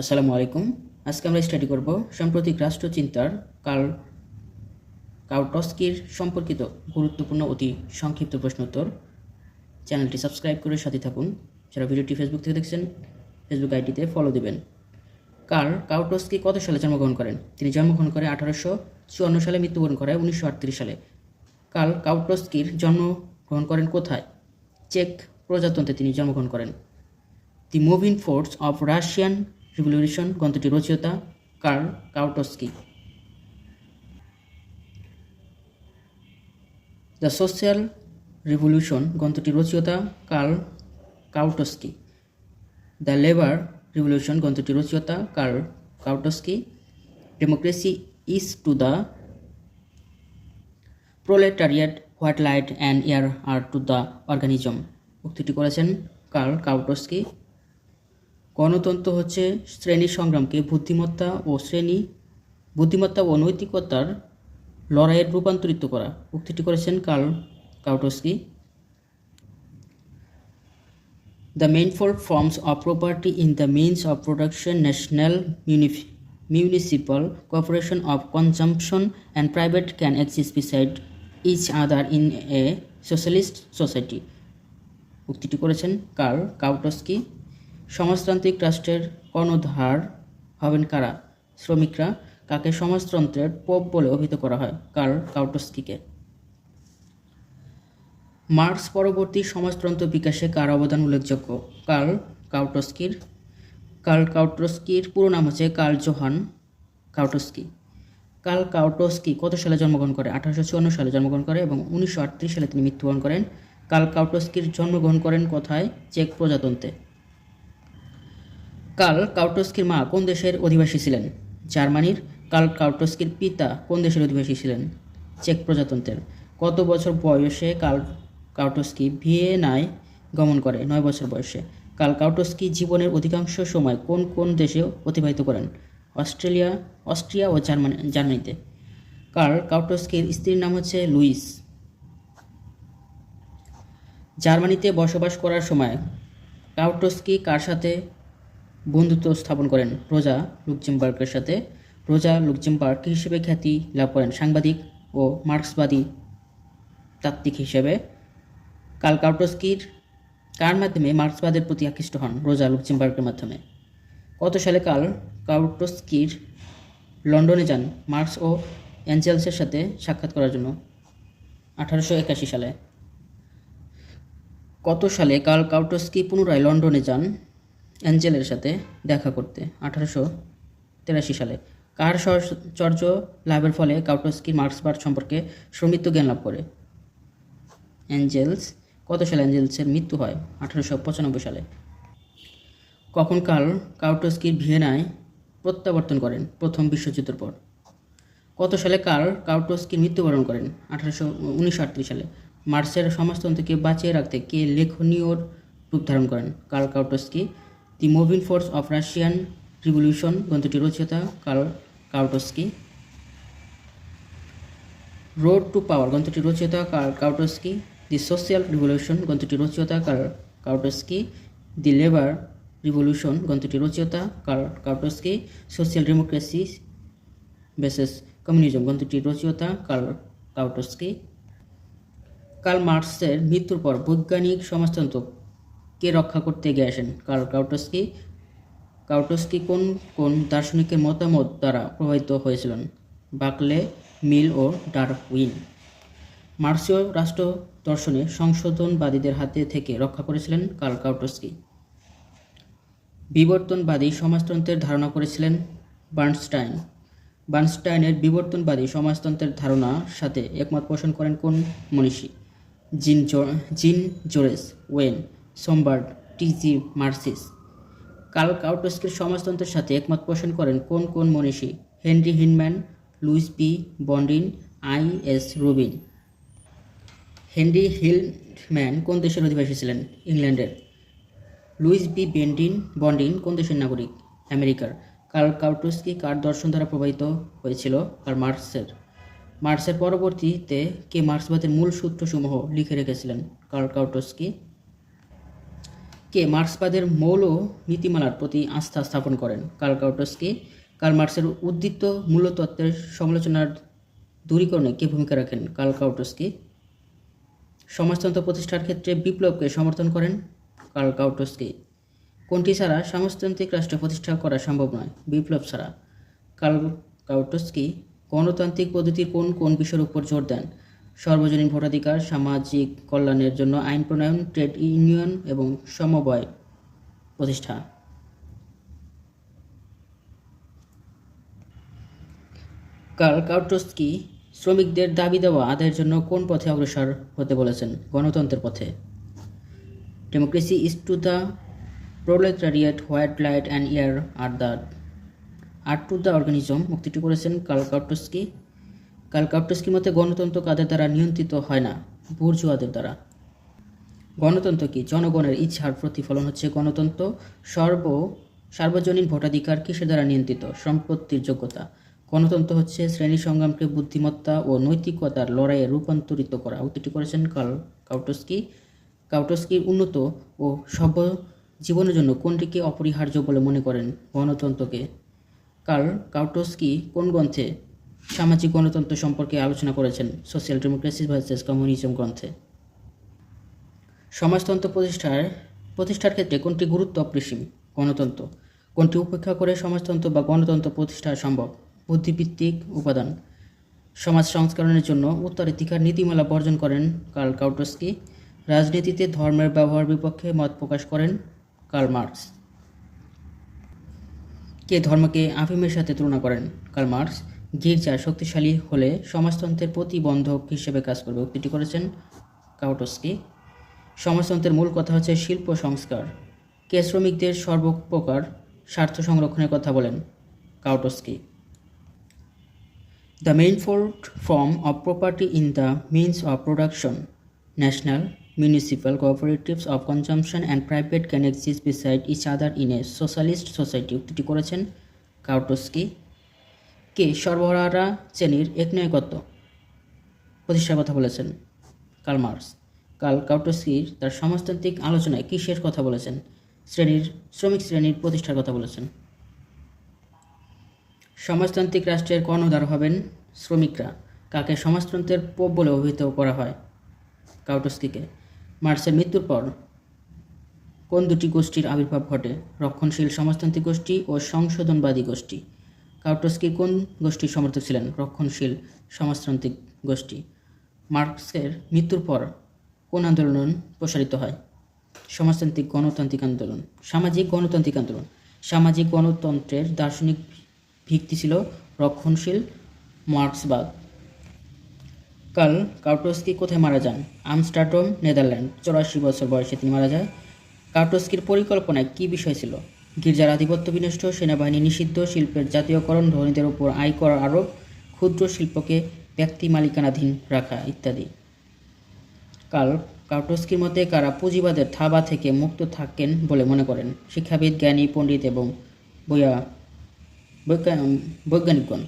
আসসালামু আলাইকুম। আজকে আমরা স্টাডি করব সাম্প্রতিক রাষ্ট্রচিন্তার কার্ল কাউটস্কির সম্পর্কিত গুরুত্বপূর্ণ অতি সংক্ষিপ্ত প্রশ্নোত্তর চ্যানেলটি সাবস্ক্রাইব করে সাথে থাকুন। যারা ভিডিওটি ফেসবুক থেকে দেখছেন ফেসবুক আইডিতে ফলো দেবেন। কার্ল কাউটস্কি কত সালে জন্মগ্রহণ করেন? তিনি জন্মগ্রহণ করে আঠারোশো চুয়ান্ন সালে, মৃত্যুবরণ করে উনিশশো আটত্রিশ সালে। কার্ল কাউটস্কির জন্মগ্রহণ করেন কোথায়? চেক প্রজাতন্ত্রে তিনি জন্মগ্রহণ করেন। The moving force of Russian revolution গ্রন্থটি রচয়িতা Karl Kautsky. The social revolution গ্রন্থটি রচয়িতা Karl Kautsky. The labour revolution গ্রন্থটি রচয়িতা Karl Kautsky. Democracy is to the proletariat what light and air are to the organism. উক্তিটি করেছেন Karl Kautsky. গণতন্ত্র হচ্ছে শ্রেণি সংগ্রামকে বুদ্ধিমত্তা ও শ্রেণি, বুদ্ধিমত্তা ও নৈতিকতার লড়াইয়ের রূপান্তরিত করা। উক্তিটি করেছেন Karl Kautsky. The manifold forms of property in the means of production national munici municipal corporation of consumption and private can exist beside each other in a socialist society. উক্তিটি করেছেন কার্ল কাউটস্কি। সমাজতান্ত্রিক রাষ্ট্রের কর্ণধার হবেন কারা? শ্রমিকরা। কাকে সমাজতন্ত্রের pope বলে অভিহিত করা হয়? কার্ল কাউটস্কিকে। মার্কস পরবর্তী সমাজতন্ত্র বিকাশে কার অবদান উল্লেখযোগ্য? কার্ল কাউটস্কির। কার্ল কাউটস্কির পুরো নাম হচ্ছে Karl Johann Kautsky. Karl Kautsky কত সালে জন্মগ্রহণ করে? আঠারোশো চুয়ান্ন সালে জন্মগ্রহণ করে এবং উনিশশো আটত্রিশ সালে তিনি মৃত্যুবরণ করেন। কার্ল কাউটস্কির জন্মগ্রহণ করেন কোথায়? চেক প্রজাতন্ত্রে। কার্ল কাউটস্কির মা কোন দেশের অধিবাসী ছিলেন? জার্মানির কাল কাউটস্কির পিতা কোন দেশের অধিবাসী ছিলেন? চেক প্রজাতন্ত্রের। কত বছর বয়সে কাল কাউটস্কি ভিয়েনায় গমন করে? নয় বছর বয়সে। কাল কাউটস্কি জীবনের অধিকাংশ সময় কোন কোন দেশে অতিবাহিত করেন? অস্ট্রেলিয়া, অস্ট্রিয়া ও জার্মানি, জার্মানিতে। কার্ল কাউটস্কির স্ত্রীর নাম হচ্ছে লুইস। জার্মানিতে বসবাস করার সময় কাউটস্কি কার সাথে বন্ধুত্ব স্থাপন করেন রোজা লুকজেমবার্গের সাথে। রোজা লুকজেমবার্গ হিসেবে খ্যাতি লাভ করেন সাংবাদিক ও মার্ক্সবাদী তাত্ত্বিক হিসেবে। কার্ল কাউটস্কির কার মাধ্যমে মার্ক্সবাদের প্রতি আকৃষ্ট হন রোজা লুকজেমবার্গের মাধ্যমে? কত সালে কাল কাউটস্কির লন্ডনে যান মার্কস ও অ্যাঞ্জেলসের সাথে সাক্ষাৎ করার জন্য? আঠারোশো একাশি সালে। কত সালে কাল কাউটস্কি পুনরায় লন্ডনে যান অ্যাঞ্জেলের সাথে দেখা করতে আঠারোশো তেরাশি সালে। কার সহচর্য লাভের ফলে কাউটস্কি মার্ক্সবাদ সম্পর্কে সমৃদ্ধ জ্ঞান লাভ করে? অ্যাঞ্জেলস, কত সালে অ্যাঞ্জেলসের মৃত্যু হয়? আঠারোশো পঁচানব্বই সালে। কখন কাল কাউটস্কির ভিয়েনায় প্রত্যাবর্তন করেন প্রথম বিশ্বযুদ্ধের পর? কত সালে কার্ল কাউটস্কির মৃত্যুবরণ করেন? আঠারোশো উনিশশো সালে। মার্সের সমাজতন্ত্রকে বাঁচিয়ে রাখতে কে লেখনীয় রূপ ধারণ করেন? Karl Kautsky the moving force of Russian revolution গ্রন্থটি রচয়িতা Karl Kautsky road to power গ্রন্থটি রচয়িতা Karl Kautsky the social revolution গ্রন্থটি রচয়িতা Karl Kautsky the labour revolution গ্রন্থটি রচয়িতা Karl Kautsky social democracy versus communism গ্রন্থটি রচয়িতা কার্ল কাউটস্কি কার্ল মার্কসের মৃত্যুর পর বৈজ্ঞানিক সমাজতন্ত্র কে রক্ষা করতে এগিয়ে আসেন? Curl Kautsky. কাউটস্কি কোন কোন দার্শনিকের মতামত দ্বারা প্রভাবিত হয়েছিলেন? বাকলে মিল ও ডারউইন। মার্ক্সীয় রাষ্ট্র দর্শনে সংশোধনবাদীদের হাতে থেকে রক্ষা করেছিলেন কার্ল কাউটস্কি। বিবর্তনবাদী সমাজতন্ত্রের ধারণা করেছিলেন বার্নস্টাইন। বার্নস্টাইনের বিবর্তনবাদী সমাজতন্ত্রের ধারণার সাথে একমত পোষণ করেন কোন মনীষী? Jean Jean Jaures Owen. Sombart TG mercies. Karl কাউটস্কির সমাজতন্ত্রের সাথে একমত পোষণ করেন কোন কোন মনীষী? Henry হিনম্যান, Louis P Boudin, I S Rubin. Henry Hillman কোন দেশের অধিবাসী ছিলেন? ইংল্যান্ডের। লুইস বি বেন্ডিন বন্ডিন কোন দেশের নাগরিক? আমেরিকার। কার্ল কাউটস্কি কার দর্শন দ্বারা প্রভাবিত হয়েছিল? কার্ল মার্কসের মার্কসের পরবর্তীতে কে মার্ক্সবাদের মূল সূত্রসমূহ লিখে রেখেছিলেন? কার্ল কাউটস্কি কে মার্ক্সবাদের মৌল নীতিমালার প্রতি আস্থা স্থাপন করেন? Karl Kautsky. কার্ল মার্ক্সের উদ্দীপ্ত মূল্যতত্ত্বের সমালোচনার দূরীকরণে কে ভূমিকা রাখেন কার্ল কাউটস্কি? সমাজতন্ত্র প্রতিষ্ঠার ক্ষেত্রে বিপ্লবকে সমর্থন করেন কার্ল কাউটস্কি। কোনটি ছাড়া সমাজতান্ত্রিক রাষ্ট্র প্রতিষ্ঠা করা সম্ভব নয়? বিপ্লব ছাড়া। কার্ল কাউটস্কি গণতান্ত্রিক পদ্ধতির কোন কোন বিষয়ের উপর জোর দেন? সর্বজনীন ভোটাধিকার, সামাজিক কল্যাণের জন্য আইন প্রণয়ন, ট্রেড ইউনিয়ন এবং সমবায় প্রতিষ্ঠা। কার্ল কাউটস্কি, শ্রমিকদের দাবি দেওয়া আদায়ের জন্য কোন পথে অগ্রসর হতে বলেছেন? গণতন্ত্রের পথে। Democracy is to the proletariat what light and air are the are to the organism মুক্তিটি করেছেন কার্ল কাউটস্কি। কার্ল কাউটস্কির মতে গণতন্ত্র কাদের দ্বারা নিয়ন্ত্রিত হয় না? বুর্জুয়াদের দ্বারা। গণতন্ত্র কি? জনগণের ইচ্ছার প্রতিফলন হচ্ছে গণতন্ত্র। সর্ব, সার্বজনীন ভোটাধিকার কিসের দ্বারা নিয়ন্ত্রিত? সম্পত্তির যোগ্যতা। গণতন্ত্র হচ্ছে শ্রেণি সংগ্রামকে বুদ্ধিমত্তা ও নৈতিকতার লড়াইয়ে রূপান্তরিত করা। উক্তিটি করেছেন কাল কাউটস্কি কাউটস্কির উন্নত ও সভ্য জীবনের জন্য কোনটিকে অপরিহার্য বলে মনে করেন গণতন্ত্রকে? কার্ল কাউটস্কি কোন গ্রন্থে সামাজিক গণতন্ত্র সম্পর্কে আলোচনা করেছেন সোশ্যাল ডেমোক্রেসি ভার্সেস কমিউনিজম গ্রন্থে। সমাজতন্ত্র প্রতিষ্ঠার প্রতিষ্ঠার ক্ষেত্রে কোনটি গুরুত্ব অপরিসীম? গণতন্ত্র। কোনটি উপেক্ষা করে সমাজতন্ত্র বা গণতন্ত্র প্রতিষ্ঠা সম্ভব? বুদ্ধিভিত্তিক উপাদান। সমাজ সংস্করণের জন্য উত্তরাধিকার নীতিমালা বর্জন করেন কার্ল কাউটস্কি। রাজনীতিতে ধর্মের ব্যবহার বিপক্ষে মত প্রকাশ করেন কার্ল মার্কস। কে ধর্মকে আফিমের সাথে তুলনা করেন? Karl Marx. গির্জা শক্তিশালী হলে সমাজতন্ত্রের প্রতিবন্ধক হিসেবে কাজ করবে। উক্তিটি করেছেন কাউটস্কি। সমাজতন্ত্রের মূল কথা হচ্ছে শিল্প সংস্কার। কে শ্রমিকদের সর্বপ্রকার স্বার্থ সংরক্ষণের কথা বলেন Kautsky. The manifold form of property in the means of production, national municipal cooperatives of consumption and private can exist beside each other in a socialist society উক্তিটি করেছেন কাউটস্কি। কে? সর্বহারা শ্রেণির এক একনায়কত্ব। প্রতিষ্ঠার কথা বলেছেন কার্ল মার্কস। কার্ল কাউটস্কির তার সমাজতান্ত্রিক আলোচনায় কিসের কথা বলেছেন? শ্রেণির, শ্রমিক শ্রেণির প্রতিষ্ঠার কথা বলেছেন। সমাজতান্ত্রিক রাষ্ট্রের কর্ণধার হবেন শ্রমিকরা। কাকে সমাজতন্ত্রের পোপ বলে অভিহিত করা হয়? কাউটস্কিকে। মার্সের মৃত্যুর পর কোন দুটি গোষ্ঠীর আবির্ভাব ঘটে? রক্ষণশীল সমাজতান্ত্রিক গোষ্ঠী ও সংশোধনবাদী গোষ্ঠী। কাউটস্কি কোন গোষ্ঠীর সমর্থক ছিলেন? রক্ষণশীল, সমাজতান্ত্রিক গোষ্ঠী। মার্কসের মৃত্যুর পর কোন আন্দোলন প্রসারিত হয়? সমাজতান্ত্রিক গণতান্ত্রিক আন্দোলন, সামাজিক গণতান্ত্রিক আন্দোলন। সামাজিক গণতন্ত্রের দার্শনিক ভিত্তি ছিল রক্ষণশীল মার্ক্সবাদ। কাল কাউটস্কি কোথায় মারা যান? Amsterdam, Netherland. চৌরাশি বছর বয়সে তিনি মারা যায়। কাউটস্কির পরিকল্পনায় কী বিষয় ছিল? গির্জার আধিপত্য বিনষ্ট সেনাবাহিনী নিষিদ্ধ শিল্পের জাতীয়করণ ধনীদের উপর আয়কর আরোপ ক্ষুদ্র শিল্পকে ব্যক্তি মালিকানাধীন রাখা ইত্যাদি। কাল কাউটস্কির মতে কারা পুঁজিবাদের থাবা থেকে মুক্ত থাকেন বলে মনে করেন। শিক্ষাবিদ জ্ঞানী পণ্ডিত এবং বইয়া বৈজ্ঞা- বৈজ্ঞানিকগণ।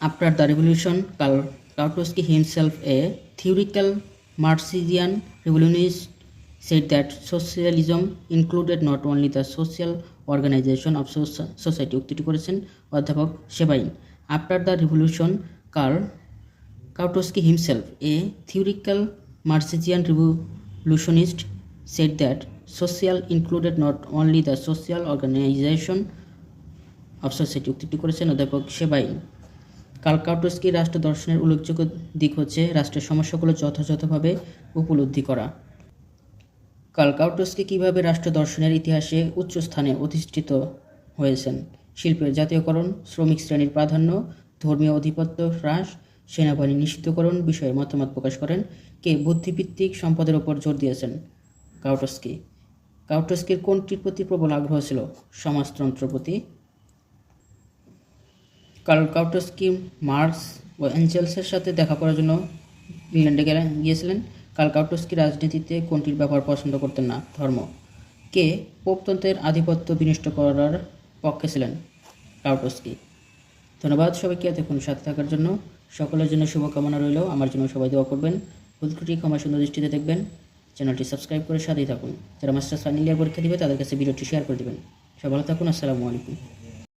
After the revolution Karl Kautsky himself a theoretical Marxian revolutionist, said that socialism included not only the social organization of soci- society উক্তিটি করেছেন অধ্যাপক Sabine after the revolution Karl Kautsky himself a theoretical Marxian revolutionist said that social included not only the social organization of society উক্তিটি করেছেন অধ্যাপক সেবাইন curl কাউটস্কির রাষ্ট্র দর্শনের উল্লেখযোগ্য দিক হচ্ছে রাষ্ট্রের সমস্যাগুলো যথাযথভাবে উপলব্ধি করা। কার্ল কাউটস্কি কীভাবে রাষ্ট্র দর্শনের ইতিহাসে উচ্চ স্থানে অধিষ্ঠিত হয়েছেন? শিল্পের জাতীয়করণ, শ্রমিক শ্রেণির প্রাধান্য, ধর্মীয় আধিপত্য হ্রাস, সেনাবাহিনী নিষিদ্ধকরণ বিষয়ে মতামত প্রকাশ করেন কে বুদ্ধিভিত্তিক সম্পদের ওপর জোর দিয়েছেন কাউটস্কি। কাউটস্কির কোনটির প্রতি প্রবল আগ্রহ ছিল? সমাজতন্ত্র প্রতি। কার্ল কাউটস্কি মার্কস ও এঞ্জেলসের সাথে দেখা করার জন্য ইংল্যান্ডে গেলেন গিয়েছিলেন। কার্ল কাউটস্কি রাজনীতিতে কোনটির ব্যবহার পছন্দ করতেন না? ধর্ম। কে পোপতন্ত্রের আধিপত্য বিনষ্ট করার পক্ষে ছিলেন? কাউটস্কি ধন্যবাদ সবাইকে এতক্ষণ সাথে থাকার জন্য। সকলের জন্য শুভকামনা রইল। আমার জন্য সবাই দোয়া করবেন। ভুল ত্রুটি ক্ষমা সুন্দর দৃষ্টিতে দেখবেন। চ্যানেলটি সাবস্ক্রাইব করে সাথেই থাকুন। যারা মাস্টার্স ফাইনাল পরীক্ষা দিবে, তাদের কাছে ভিডিওটি শেয়ার করে দেবেন। সবাই ভালো থাকুন। আসসালামু আলাইকুম।